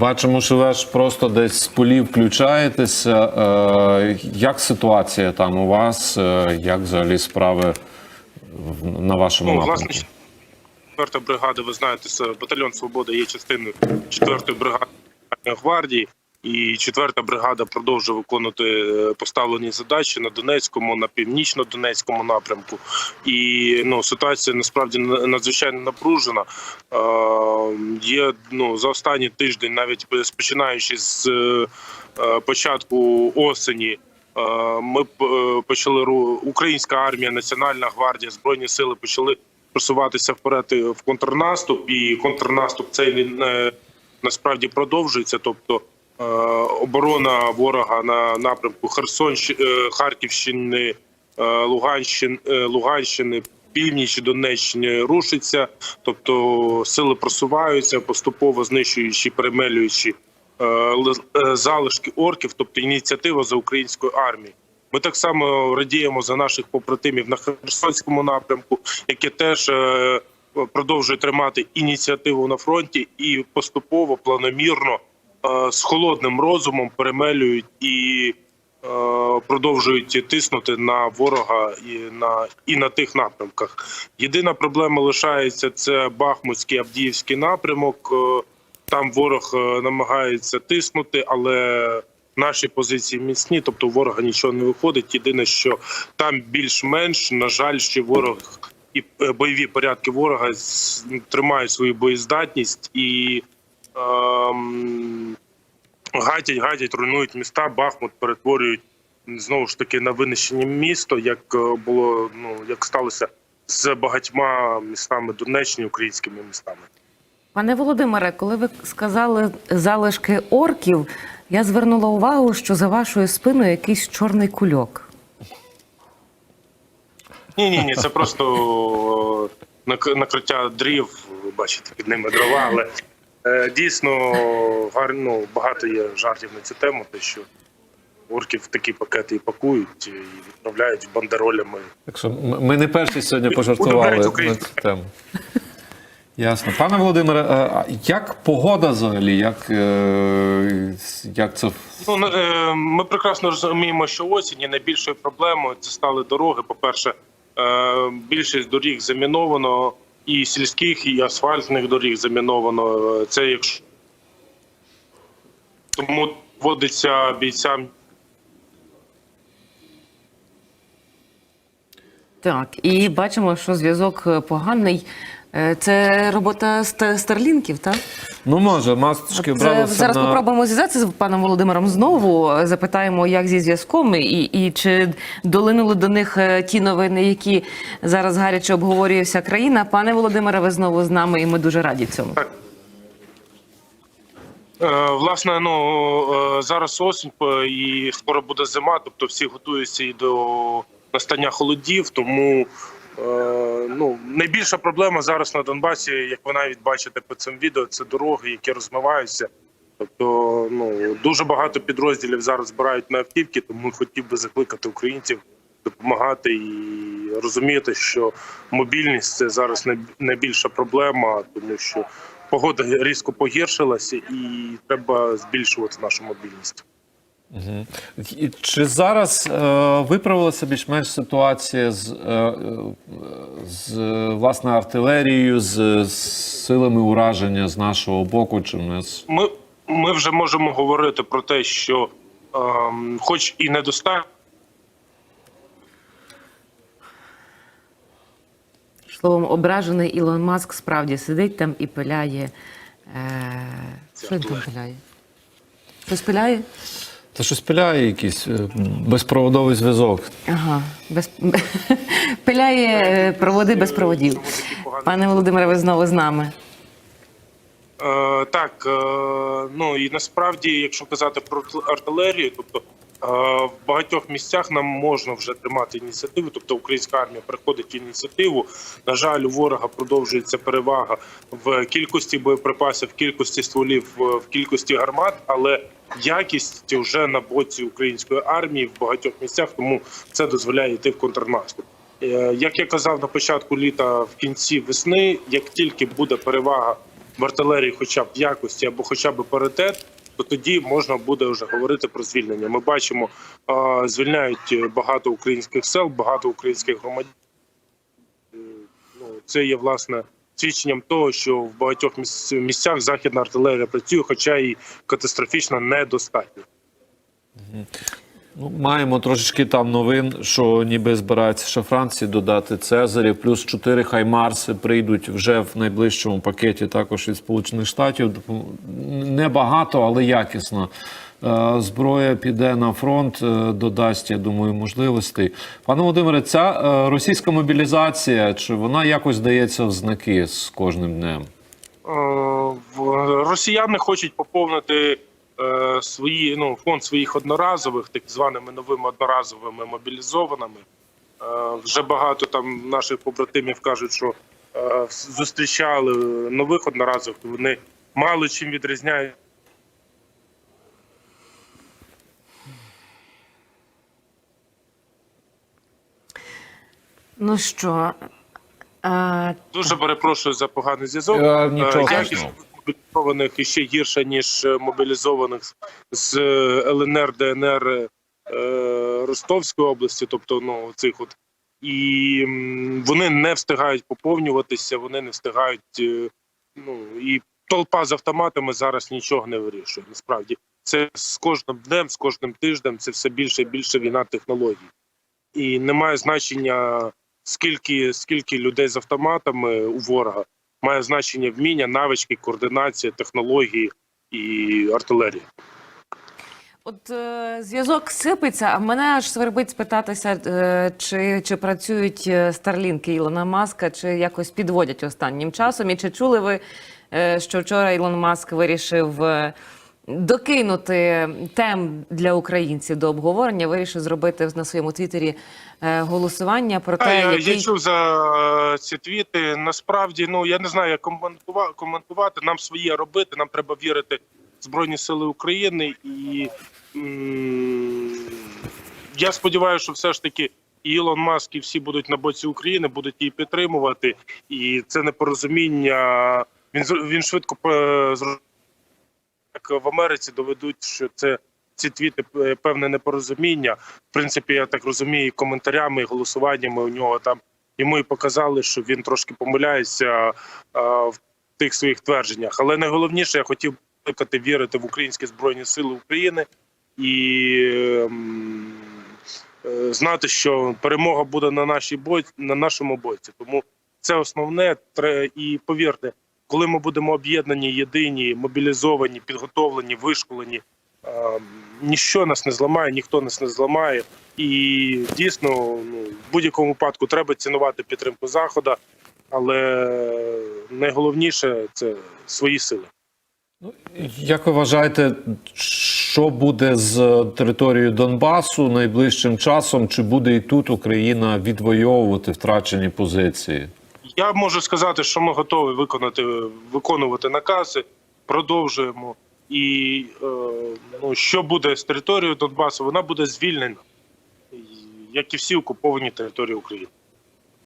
Бачимо, що ви ж просто десь з полів включаєтеся. Е, Як ситуація там у вас? Е, Як взагалі справи в- на вашому Ну, напрямку? власне, четверта бригада, ви знаєте, це батальйон Свобода є частиною четвертої бригади Національної гвардії. І четверта бригада продовжує виконувати е, поставлені задачі на Донецькому, на північно-донецькому напрямку. І ну ситуація насправді на- надзвичайно напружена. Е, є ну за останній тиждень, навіть починаючи з е, початку осені. Е, Ми почали українська армія, Національна гвардія, збройні сили почали просуватися вперед в контрнаступ, і контрнаступ цей насправді продовжується. Тобто оборона ворога на напрямку Херсонщини, Харківщини, е, Луганщини, е, Луганщини. Північ Донеччини рушиться, тобто сили просуваються, поступово знищуючи, перемелюючи е, е, залишки орків, тобто ініціатива за українською армією. Ми так само радіємо за наших побратимів на Херсонському напрямку, які теж е, продовжують тримати ініціативу на фронті і поступово, планомірно, е, з холодним розумом перемелюють і е, продовжують тиснути на ворога і на і на тих напрямках. Єдина проблема лишається це Бахмутський Авдіївський напрямок. Е, Там ворог е, намагається тиснути, але наші позиції міцні, тобто ворога нічого не виходить. Єдине, що там більш-менш, на жаль, ще ворог і е, бойові порядки ворога тримають свою боєздатність і гадять, гадять, руйнують міста. Бахмут перетворюють знову ж таки на винищення місто, як е, було ну як сталося з багатьма містами Донеччини, українськими містами. Пане Володимире, коли ви сказали залишки орків, я звернула увагу, що за вашою спиною якийсь чорний кульок. Ні, ні, ні, це просто е, накриття дрів. Бачите, під ними дрова, але дійсно гарно багато є жартів на цю тему, те, що орків такі пакети і пакують, і відправляють бандеролями. Так що ми не перші сьогодні пожартували на цю тему. Ясно. Пане Володимире, е, як погода взагалі? Як, е, як це Ну е, ми прекрасно розуміємо, що осінь найбільшою проблемою це стали дороги. По-перше, е, більшість доріг заміновано, і сільських, і асфальтних доріг заміновано. Е, Це якщо тому вводиться бійцям Так, і бачимо, що зв'язок поганий. Е, Це робота ст- старлінків, так? Ну, може, масочки От, бралися е, зараз на... попробуємо зв'язатися з паном Володимиром знову. е, Запитаємо, як зі зв'язком, і, і чи долинули до них е, ті новини, які зараз гаряче обговорює вся країна. Пане Володимире, ви знову з нами, і ми дуже раді цьому. Е, Власне, ну е, зараз осінь е, і скоро буде зима, тобто всі готуються і до настання холодів. Тому е, ну найбільша проблема зараз на Донбасі, як ви навіть бачите по цим відео, це дороги, які розмиваються. Тобто, ну дуже багато підрозділів зараз збирають на автівки, тому хотів би закликати українців допомагати і розуміти, що мобільність це зараз най- найбільша проблема, тому що погода різко погіршилася, і треба збільшувати нашу мобільність. Чи зараз е, виправилася більш-менш ситуація з, е, е, з е, власне артилерією, з, з силами ураження з нашого боку? Чи ми з- Ми, ми вже можемо говорити про те, що, ем, хоч і недостатньо. Словом, ображений Ілон Маск справді сидить там і пиляє. Е... Що він там пиляє? Щось пиляє? Та щось пиляє якийсь е, безпроводовий зв'язок. Ага, без... пиляє е, проводи без проводів. Пане Володимире, ви знову з нами. Е, так, е, ну і насправді, якщо казати про артилерію, тобто в багатьох місцях нам можна вже тримати ініціативу, тобто українська армія приходить ініціативу. На жаль, у ворога продовжується перевага в кількості боєприпасів, в кількості стволів, в в кількості гармат, але якість вже на боці української армії в багатьох місцях, тому це дозволяє йти в контрнаступ. Е, Як я казав на початку літа, в кінці весни, як тільки буде перевага в артилерії, хоча б якості або хоча б паритет, то тоді можна буде вже говорити про звільнення. Ми бачимо, звільняють багато українських сел, багато українських громадян. Ну, це є власне свідченням того, що в багатьох місцях західна артилерія працює, хоча і катастрофічно недостатньо. Ну, маємо трошечки там новин, що ніби збираються ще Франції додати Цезарів, плюс чотири хаймарси прийдуть вже в найближчому пакеті також від Сполучених Штатів. Допом- Небагато, але якісно. Е, Зброя піде на фронт, е, додасть, я думаю, можливостей. Пане Володимире, ця е, російська мобілізація, чи вона якось дається в знаки з кожним днем? Росіяни хочуть поповнити свої ну фонд своїх одноразових, так званими новими одноразовими мобілізованими. Е, Вже багато там наших побратимів кажуть, що е, зустрічали нових одноразових. Вони мало чим відрізняють. Ну що, е, Дуже перепрошую за поганий зв'язок. Е, нічого Мобілізованих іще гірша, ніж е, мобілізованих з е, ЛНР, ДНР е, Ростовської області, тобто ну цих от. І вони не встигають поповнюватися, вони не встигають. е, Ну і толпа з автоматами зараз нічого не вирішує. Насправді це з кожним днем, з кожним тижнем це все більше і більше війна технологій. І немає значення скільки, скільки людей з автоматами у ворога має значення вміння, навички, координація, технології і артилерія. От е, зв'язок сипеться, а мене аж свербить спитатися, е, чи, чи працюють е, старлінки Ілона Маска, чи якось підводять останнім часом. І чи чули ви, е, що вчора Ілон Маск вирішив е, докинути тем для українців до обговорення, вирішив зробити на своєму твіттері е, голосування про те, я, який... я чув за е, ці твіти. Насправді, ну я не знаю, як коментувати. Нам своє робити. Нам треба вірити в Збройні Сили України. І м- я сподіваюся, що все ж таки і Ілон Маск і всі будуть на боці України, будуть її підтримувати. І це непорозуміння. Він він швидко е, як в Америці доведуть, що це ці твіти е, певне непорозуміння. В принципі, я так розумію, і коментарями, і голосуваннями у нього там йому і показали, що він трошки помиляється а, в тих своїх твердженнях. Але найголовніше, я хотів викликати вірити в українські збройні сили України і ем, е, знати, що перемога буде на нашій боці, на нашому боці. Тому це основне. І повірте, коли ми будемо об'єднані, єдині, мобілізовані, підготовлені, вишколені. Ем, Ніщо нас не зламає, ніхто нас не зламає, і дійсно ну, в будь-якому випадку треба цінувати підтримку заходу, але найголовніше це свої сили. Як ви вважаєте, що буде з територією Донбасу найближчим часом? Чи буде і тут Україна відвоювати втрачені позиції? Я можу сказати, що ми готові виконати виконувати накази, продовжуємо. І е, ну, що буде з територією Донбасу, вона буде звільнена, як і всі окуповані території України.